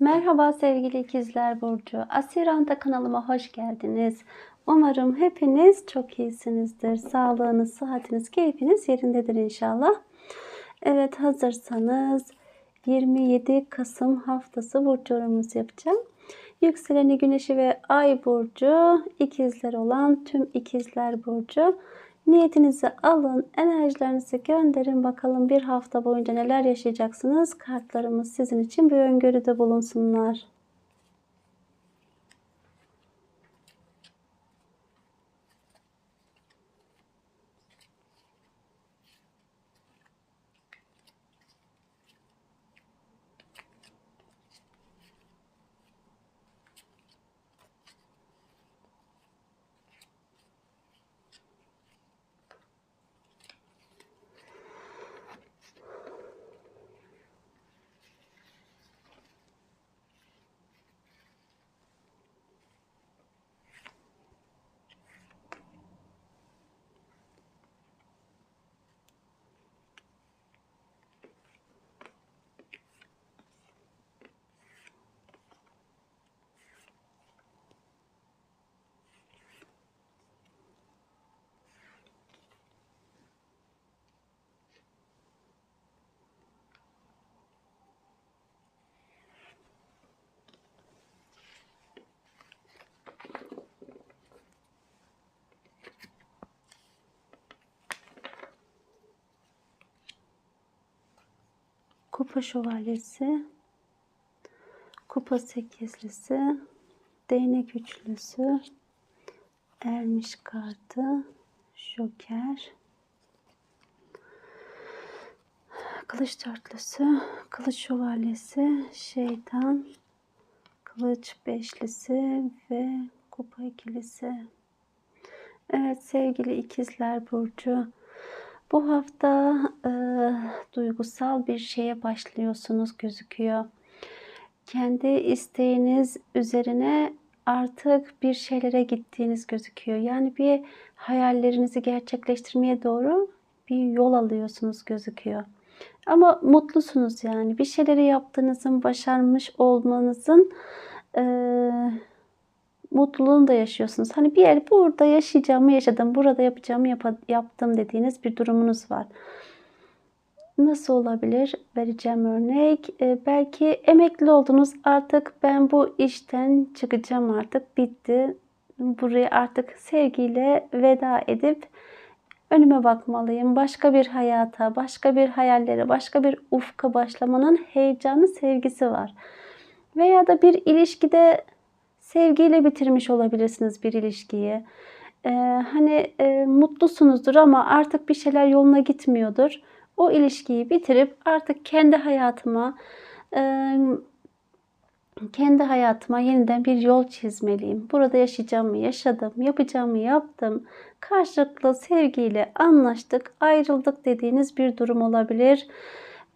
Merhaba sevgili ikizler Burcu. Asiranta kanalıma hoş geldiniz. Umarım hepiniz çok iyisinizdir. Sağlığınız, sıhhatiniz, keyfiniz yerindedir inşallah. Evet hazırsanız 27 Kasım haftası burcu yorumumuzu yapacağım. Yükseleni güneşi ve ay burcu ikizler olan tüm ikizler burcu Niyetinizi alın, enerjilerinizi gönderin. Bakalım bir hafta boyunca neler yaşayacaksınız. Kartlarımız sizin için bir öngörüde bulunsunlar. Kupa şövalyesi, kupa sekizlisi, değnek üçlüsü, ermiş kartı, joker, kılıç dörtlüsü, kılıç şövalyesi, şeytan, kılıç beşlisi ve kupa ikilisi. Evet sevgili ikizler burcu. Bu hafta e, duygusal bir şeye başlıyorsunuz gözüküyor. Kendi isteğiniz üzerine artık bir şeylere gittiğiniz gözüküyor. Yani bir hayallerinizi gerçekleştirmeye doğru bir yol alıyorsunuz gözüküyor. Ama mutlusunuz yani. Bir şeyleri yaptığınızın, başarmış olmanızın e, mutluluğunu da yaşıyorsunuz. Hani bir yer burada yaşayacağımı yaşadım, burada yapacağımı yap yaptım dediğiniz bir durumunuz var. Nasıl olabilir? Vereceğim örnek. Ee, belki emekli oldunuz. Artık ben bu işten çıkacağım artık. Bitti. Buraya artık sevgiyle veda edip önüme bakmalıyım. Başka bir hayata, başka bir hayallere, başka bir ufka başlamanın heyecanı, sevgisi var. Veya da bir ilişkide sevgiyle bitirmiş olabilirsiniz bir ilişkiyi. Ee, hani e, mutlusunuzdur ama artık bir şeyler yoluna gitmiyordur. O ilişkiyi bitirip artık kendi hayatıma e, kendi hayatıma yeniden bir yol çizmeliyim. Burada yaşayacağımı yaşadım, yapacağımı yaptım. Karşılıklı sevgiyle anlaştık, ayrıldık dediğiniz bir durum olabilir.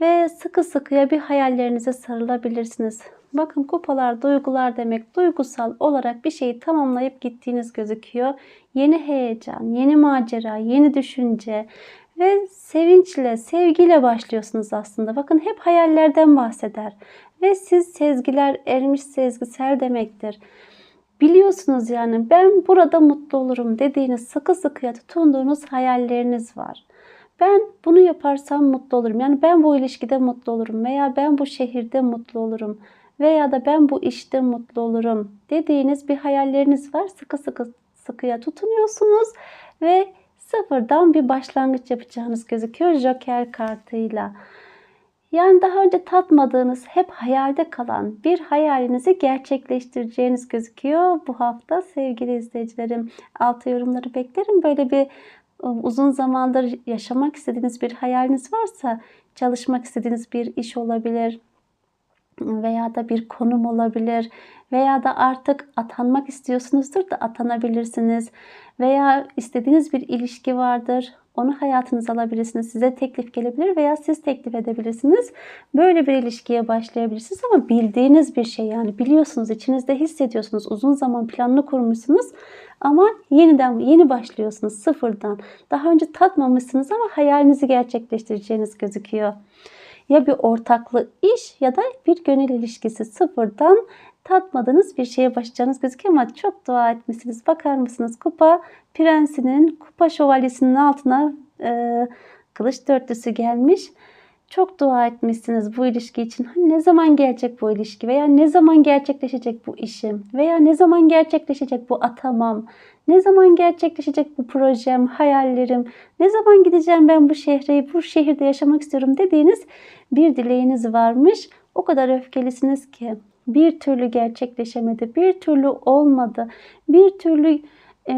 Ve sıkı sıkıya bir hayallerinize sarılabilirsiniz. Bakın kupalar duygular demek. Duygusal olarak bir şeyi tamamlayıp gittiğiniz gözüküyor. Yeni heyecan, yeni macera, yeni düşünce ve sevinçle, sevgiyle başlıyorsunuz aslında. Bakın hep hayallerden bahseder. Ve siz sezgiler ermiş sezgisel demektir. Biliyorsunuz yani ben burada mutlu olurum dediğiniz sıkı sıkıya tutunduğunuz hayalleriniz var. Ben bunu yaparsam mutlu olurum. Yani ben bu ilişkide mutlu olurum veya ben bu şehirde mutlu olurum veya da ben bu işte mutlu olurum dediğiniz bir hayalleriniz var. Sıkı sıkı sıkıya tutunuyorsunuz ve sıfırdan bir başlangıç yapacağınız gözüküyor Joker kartıyla. Yani daha önce tatmadığınız, hep hayalde kalan bir hayalinizi gerçekleştireceğiniz gözüküyor bu hafta sevgili izleyicilerim. Altı yorumları beklerim. Böyle bir ıı, uzun zamandır yaşamak istediğiniz bir hayaliniz varsa çalışmak istediğiniz bir iş olabilir, veya da bir konum olabilir veya da artık atanmak istiyorsunuzdur da atanabilirsiniz veya istediğiniz bir ilişki vardır. Onu hayatınıza alabilirsiniz. Size teklif gelebilir veya siz teklif edebilirsiniz. Böyle bir ilişkiye başlayabilirsiniz ama bildiğiniz bir şey yani biliyorsunuz, içinizde hissediyorsunuz. Uzun zaman planını kurmuşsunuz ama yeniden yeni başlıyorsunuz sıfırdan. Daha önce tatmamışsınız ama hayalinizi gerçekleştireceğiniz gözüküyor. Ya bir ortaklı iş ya da bir gönül ilişkisi sıfırdan tatmadığınız bir şeye başlayacağınız gözüküyor ama çok dua etmişsiniz. Bakar mısınız? Kupa prensinin, kupa şövalyesinin altına e, kılıç dörtlüsü gelmiş. Çok dua etmişsiniz bu ilişki için. Hani ne zaman gelecek bu ilişki veya ne zaman gerçekleşecek bu işim veya ne zaman gerçekleşecek bu atamam, ne zaman gerçekleşecek bu projem, hayallerim, ne zaman gideceğim ben bu şehre, bu şehirde yaşamak istiyorum dediğiniz bir dileğiniz varmış. O kadar öfkelisiniz ki bir türlü gerçekleşemedi, bir türlü olmadı, bir türlü e,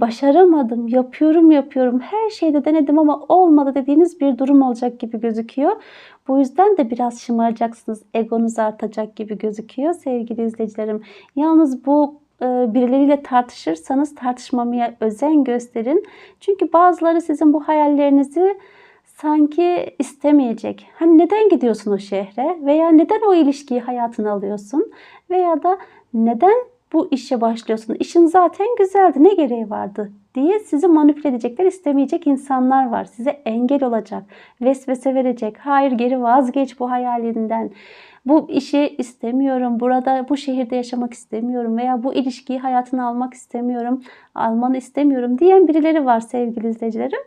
başaramadım, yapıyorum yapıyorum, her şeyde denedim ama olmadı dediğiniz bir durum olacak gibi gözüküyor. Bu yüzden de biraz şımaracaksınız, egonuz artacak gibi gözüküyor sevgili izleyicilerim. Yalnız bu birileriyle tartışırsanız tartışmamaya özen gösterin. Çünkü bazıları sizin bu hayallerinizi sanki istemeyecek. Hani neden gidiyorsun o şehre veya neden o ilişkiyi hayatına alıyorsun veya da neden bu işe başlıyorsun? İşin zaten güzeldi. Ne gereği vardı? diye sizi manipüle edecekler, istemeyecek insanlar var. Size engel olacak, vesvese verecek. Hayır geri vazgeç bu hayalinden. Bu işi istemiyorum. Burada bu şehirde yaşamak istemiyorum veya bu ilişkiyi hayatına almak istemiyorum. Almanı istemiyorum diyen birileri var sevgili izleyicilerim.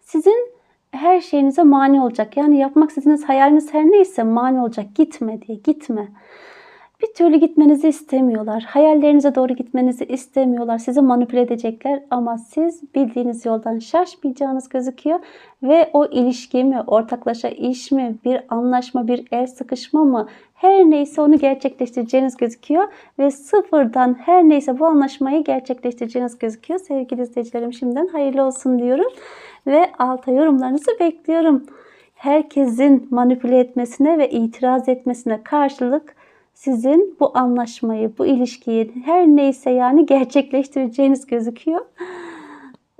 Sizin her şeyinize mani olacak. Yani yapmak istediğiniz hayaliniz her neyse mani olacak. Gitme diye gitme bir türlü gitmenizi istemiyorlar. Hayallerinize doğru gitmenizi istemiyorlar. Sizi manipüle edecekler ama siz bildiğiniz yoldan şaşmayacağınız gözüküyor. Ve o ilişki mi, ortaklaşa iş mi, bir anlaşma, bir el sıkışma mı her neyse onu gerçekleştireceğiniz gözüküyor. Ve sıfırdan her neyse bu anlaşmayı gerçekleştireceğiniz gözüküyor. Sevgili izleyicilerim şimdiden hayırlı olsun diyorum. Ve alta yorumlarınızı bekliyorum. Herkesin manipüle etmesine ve itiraz etmesine karşılık sizin bu anlaşmayı, bu ilişkiyi her neyse yani gerçekleştireceğiniz gözüküyor.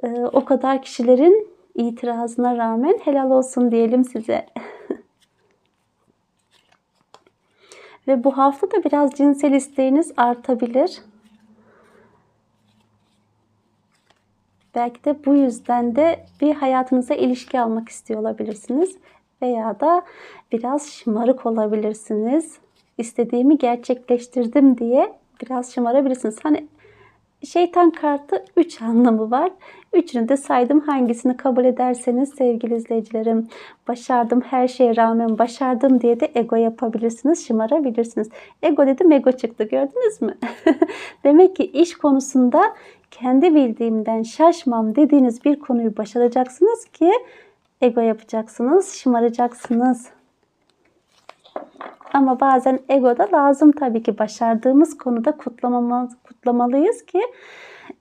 Ee, o kadar kişilerin itirazına rağmen helal olsun diyelim size. Ve bu hafta da biraz cinsel isteğiniz artabilir. Belki de bu yüzden de bir hayatınıza ilişki almak istiyor olabilirsiniz. Veya da biraz şımarık olabilirsiniz istediğimi gerçekleştirdim diye biraz şımarabilirsiniz. Hani şeytan kartı 3 anlamı var. Üçünü de saydım. Hangisini kabul ederseniz sevgili izleyicilerim. Başardım her şeye rağmen başardım diye de ego yapabilirsiniz. Şımarabilirsiniz. Ego dedim ego çıktı gördünüz mü? Demek ki iş konusunda kendi bildiğimden şaşmam dediğiniz bir konuyu başaracaksınız ki ego yapacaksınız, şımaracaksınız. Ama bazen ego da lazım tabii ki başardığımız konuda kutlamamız, kutlamalıyız ki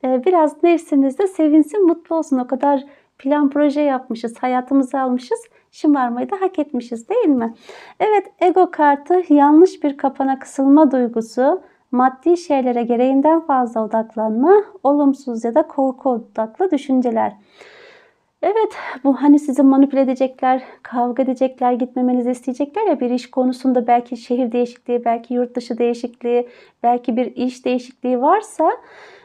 e, biraz nefsimiz de sevinsin, mutlu olsun. O kadar plan proje yapmışız, hayatımızı almışız. Şımarmayı da hak etmişiz değil mi? Evet ego kartı yanlış bir kapana kısılma duygusu, maddi şeylere gereğinden fazla odaklanma, olumsuz ya da korku odaklı düşünceler. Evet bu hani sizi manipüle edecekler, kavga edecekler, gitmemenizi isteyecekler ya bir iş konusunda belki şehir değişikliği, belki yurt dışı değişikliği, belki bir iş değişikliği varsa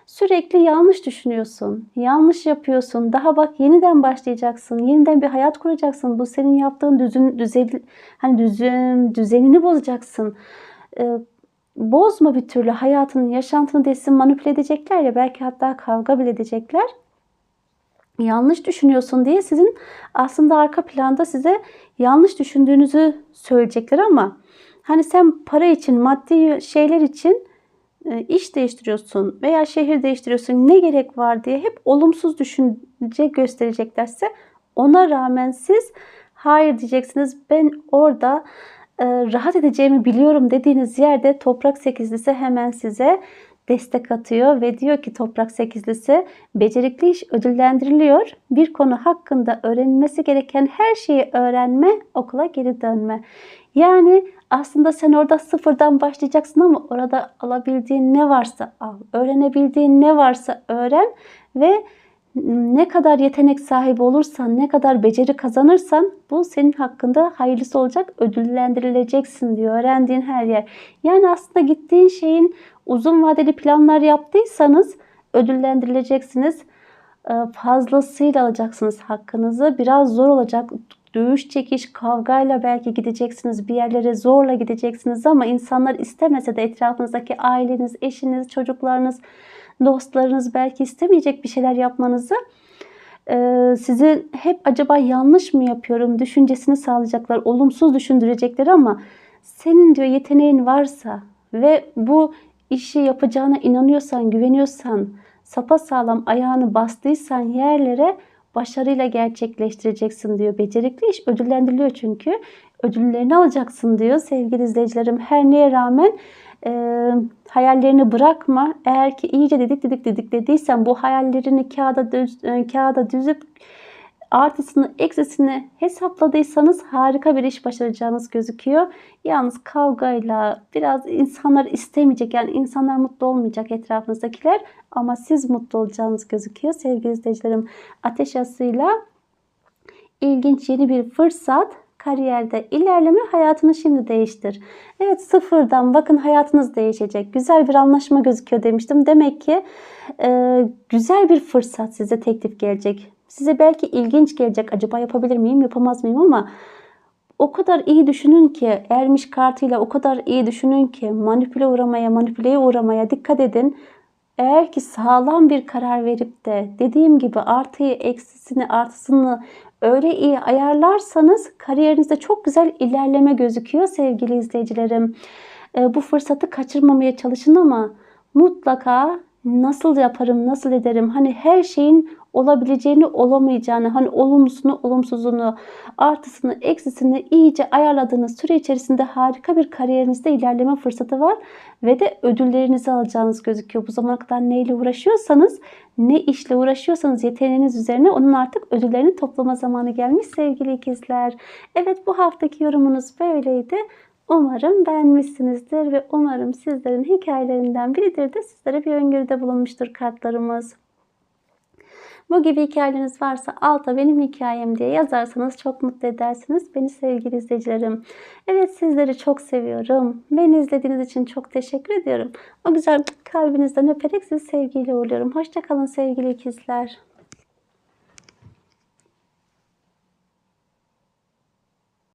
sürekli yanlış düşünüyorsun, yanlış yapıyorsun. Daha bak yeniden başlayacaksın, yeniden bir hayat kuracaksın. Bu senin yaptığın düzün, düzen, hani düzün, düzenini bozacaksın. Ee, bozma bir türlü hayatının, yaşantını desin manipüle edecekler ya belki hatta kavga bile edecekler yanlış düşünüyorsun diye sizin aslında arka planda size yanlış düşündüğünüzü söyleyecekler ama hani sen para için, maddi şeyler için e, iş değiştiriyorsun veya şehir değiştiriyorsun ne gerek var diye hep olumsuz düşünce göstereceklerse ona rağmen siz hayır diyeceksiniz ben orada e, rahat edeceğimi biliyorum dediğiniz yerde toprak sekizlisi hemen size destek atıyor ve diyor ki toprak sekizlisi becerikli iş ödüllendiriliyor. Bir konu hakkında öğrenilmesi gereken her şeyi öğrenme, okula geri dönme. Yani aslında sen orada sıfırdan başlayacaksın ama orada alabildiğin ne varsa al, öğrenebildiğin ne varsa öğren ve ne kadar yetenek sahibi olursan, ne kadar beceri kazanırsan bu senin hakkında hayırlısı olacak, ödüllendirileceksin diyor öğrendiğin her yer. Yani aslında gittiğin şeyin uzun vadeli planlar yaptıysanız ödüllendirileceksiniz. Ee, fazlasıyla alacaksınız hakkınızı. Biraz zor olacak. dövüş çekiş, kavgayla belki gideceksiniz bir yerlere zorla gideceksiniz ama insanlar istemese de etrafınızdaki aileniz, eşiniz, çocuklarınız, dostlarınız belki istemeyecek bir şeyler yapmanızı e, sizin hep acaba yanlış mı yapıyorum düşüncesini sağlayacaklar, olumsuz düşündürecekler ama senin diyor yeteneğin varsa ve bu işi yapacağına inanıyorsan, güveniyorsan, sapasağlam ayağını bastıysan yerlere başarıyla gerçekleştireceksin diyor. Becerikli iş ödüllendiriliyor çünkü. Ödüllerini alacaksın diyor sevgili izleyicilerim. Her neye rağmen e, hayallerini bırakma. Eğer ki iyice dedik dedik dedik dediysen bu hayallerini kağıda, düz, e, kağıda düzüp artısını eksisini hesapladıysanız harika bir iş başaracağınız gözüküyor. Yalnız kavgayla biraz insanlar istemeyecek yani insanlar mutlu olmayacak etrafınızdakiler ama siz mutlu olacağınız gözüküyor sevgili izleyicilerim. Ateş asıyla ilginç yeni bir fırsat kariyerde ilerleme hayatını şimdi değiştir. Evet sıfırdan bakın hayatınız değişecek. Güzel bir anlaşma gözüküyor demiştim. Demek ki e, güzel bir fırsat size teklif gelecek. Size belki ilginç gelecek. Acaba yapabilir miyim, yapamaz mıyım ama o kadar iyi düşünün ki ermiş kartıyla o kadar iyi düşünün ki manipüle uğramaya, manipüleye uğramaya dikkat edin. Eğer ki sağlam bir karar verip de dediğim gibi artıyı, eksisini, artısını öyle iyi ayarlarsanız kariyerinizde çok güzel ilerleme gözüküyor sevgili izleyicilerim. Bu fırsatı kaçırmamaya çalışın ama mutlaka nasıl yaparım, nasıl ederim? Hani her şeyin olabileceğini, olamayacağını, hani olumlusunu, olumsuzunu, artısını, eksisini iyice ayarladığınız süre içerisinde harika bir kariyerinizde ilerleme fırsatı var ve de ödüllerinizi alacağınız gözüküyor. Bu zamana kadar neyle uğraşıyorsanız, ne işle uğraşıyorsanız yeteneğiniz üzerine onun artık ödüllerini toplama zamanı gelmiş sevgili ikizler. Evet bu haftaki yorumunuz böyleydi. Umarım beğenmişsinizdir ve umarım sizlerin hikayelerinden biridir de sizlere bir öngörüde bulunmuştur kartlarımız. Bu gibi hikayeleriniz varsa alta benim hikayem diye yazarsanız çok mutlu edersiniz beni sevgili izleyicilerim. Evet sizleri çok seviyorum. Beni izlediğiniz için çok teşekkür ediyorum. O güzel kalbinizden öperek sizi sevgiyle uğurluyorum. Hoşçakalın sevgili ikizler.